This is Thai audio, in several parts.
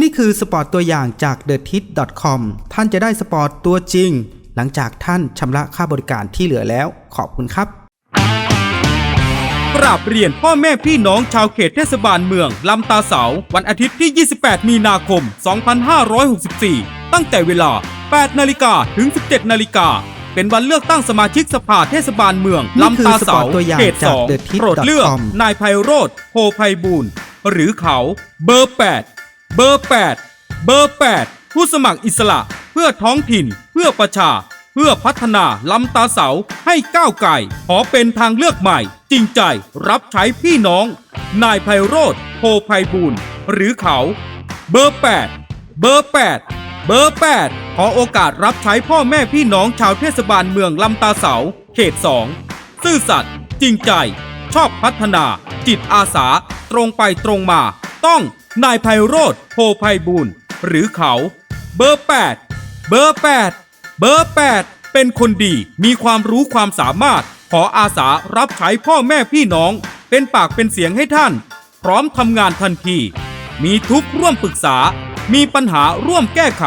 นี่คือสปอร์ตตัวอย่างจาก t h e t i t c o m ท่านจะได้สปอร์ตตัวจริง หลังจากท่านชำระค่าบริการที่เหลือแล้ว ขอบคุณครับกราบเรียนพ่อแม่พี่น้องชาวเขตเทศบาลเมือง ลำตาเสา วันอาทิตย์ที่ 28 มีนาคม 2564 ตั้งแต่เวลา 8 นาฬิกาถึง 17 นาฬิกา เป็นวันเลือกตั้งสมาชิกสภาเทศบาลเมืองนี่คือลำตาเสาสปอร์ตตัวอย่างเขตจาก2 The Tip โปรดเลือก com นายไพโรธโพไพบูลย์หรือเขา เบอร์ 8 เบอร์ 8 เบอร์ 8 ผู้สมัครอิสระ เพื่อท้องถิ่น เพื่อประชา เพื่อพัฒนาลำตาเสาให้ก้าวไกลขอเป็นทางเลือกใหม่ จริงใจรับใช้พี่น้อง นายไพโรธโพไพบูลหรือเขา เบอร์ 8 เบอร์ 8 เบอร์ 8 ขอโอกาสรับใช้พ่อแม่พี่น้องชาวเทศบาลเมืองลำตาเสา เขต 2 ซื่อสัตย์จริงใจ ชอบพัฒนา จิตอาสา ตรงไปตรงมา ต้องนายไพโรธโพไพบูลย์หรือเขา เบอร์ 8 เบอร์ 8 เบอร์ 8 เป็นคนดีมีความรู้ความสามารถ ขออาสารับใช้พ่อแม่พี่น้อง เป็นปากเป็นเสียงให้ท่าน พร้อมทำงานทันที มีทุกข์ร่วมปรึกษา มีปัญหาร่วมแก้ไข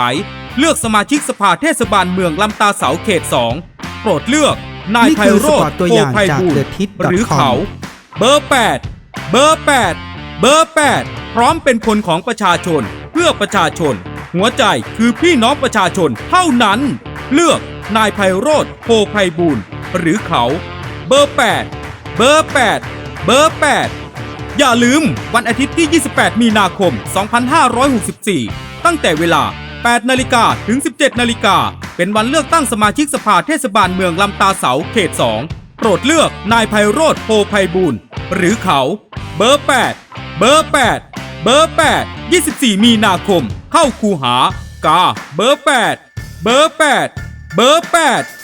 เลือกสมาชิกสภาเทศบาลเมืองลำตาเสาเขต 2 โปรดเลือกนายนี่ไพคือโรสธปอร์ตตัวโพอย่างไพจากบูลย์ TheTip.com หรือเขา เบอร์ 8 เบอร์ 8 เบอร์8พ ร้อมเป็นคนของประชาชน เพื่อประชาชน หัวใจคือพี่น้องประชาชนเท่านั้น เลือกนายไพโรธโพไพบูลหรือเขา เบอร์ 8 เบอร์ 8 เบอร์ 8 อย่าลืมวันอาทิตย์ที่ 28 มีนาคม 2564 ตั้งแต่เวลา 8 นาฬิกาถึง 17 นาฬิกา เป็นวันเลือกตั้งสมาชิกสภาเทศบาลเมืองลำตาเสาเขต 2 โปรดเลือกนายไพโรธโพไพบูลหรือเขา เบอร์ 8 เบอร์ 8 เบอร์ 8 24 มีนาคม เข้าคูหากา เบอร์ 8 เบอร์ 8 เบอร์ 8